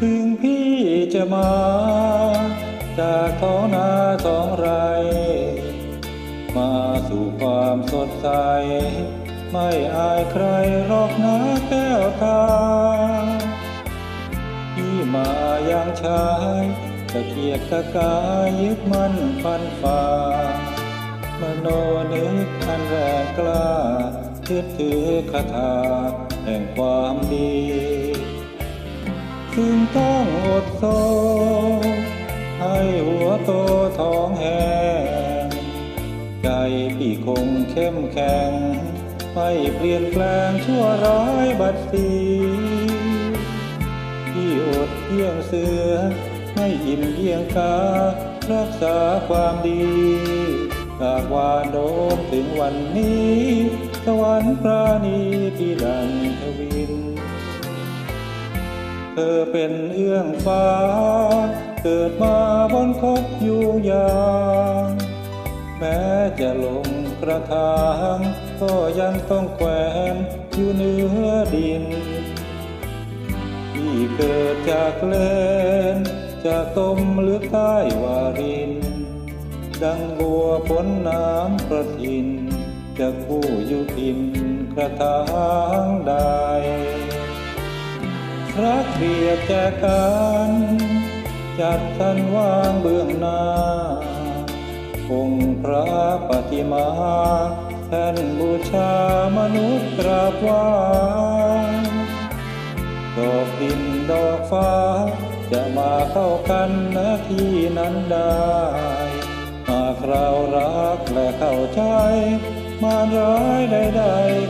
ถึงพี่จะมา จากท้องนาท้องไร มาสู่ความสดใส ไม่อายใครรอกนะแก้วตาที่มาอย่างชายตะเกียกตะกายยึดมั่นฟันฝ่ามโนนึกอันแรงกล้ายึดถือคาถาแห่งความดี จึงต้องอดโซให้หัวโตท้องแห้งใจพี่คงเข้มแข็ง ไม่เปลี่ยนแปลงชั่วร้ายบัดสีพี่อดเยี่ยงเสือไม่อิ่มเยี่ยงการักษาความดีหากว่าโน้มถึงวันนี้ สวรรค์ปราณีพี่ดังทวิน เธอเป็นเอื้องฟ้า เกิดมาบนคบอยู่ยางแม้จะลงกระทาง ก็ยังต้องแขวนอยู่เหนือดิน ที่เกิดจากเลนจากต้มหรือใต้วาริน ดังบัวพ้นน้ำประทิน จะคู่อยู่ทินกระทางใด รักเบียดแจกัน จัดท่านวางเบื้องหน้า องค์พระปฏิมาแท่นบูชามนุษย์กราบไหว้ดอกดินดอกฟ้า จะมาเข้ากันนาที่นั้นได้หากเรารักและเข้าใจ มารร้ายใดๆ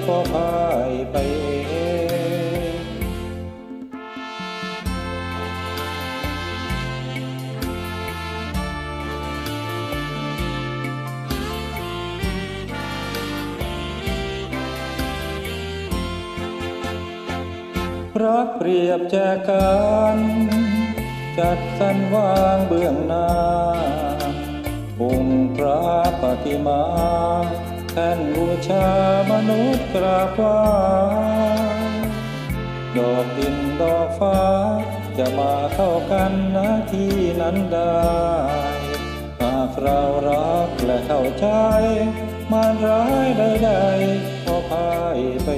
รักเปรียบแจกัน จัดสรรวางเบื้องหน้า องค์พระปฏิมาแท่นบูชามนุษย์กราบไหวดอกดินดอกฟ้า จะมาเข้ากันนะที่นั้นได้หากเรารักและเข้าใจมารร้ายใดๆก็พ่ายไป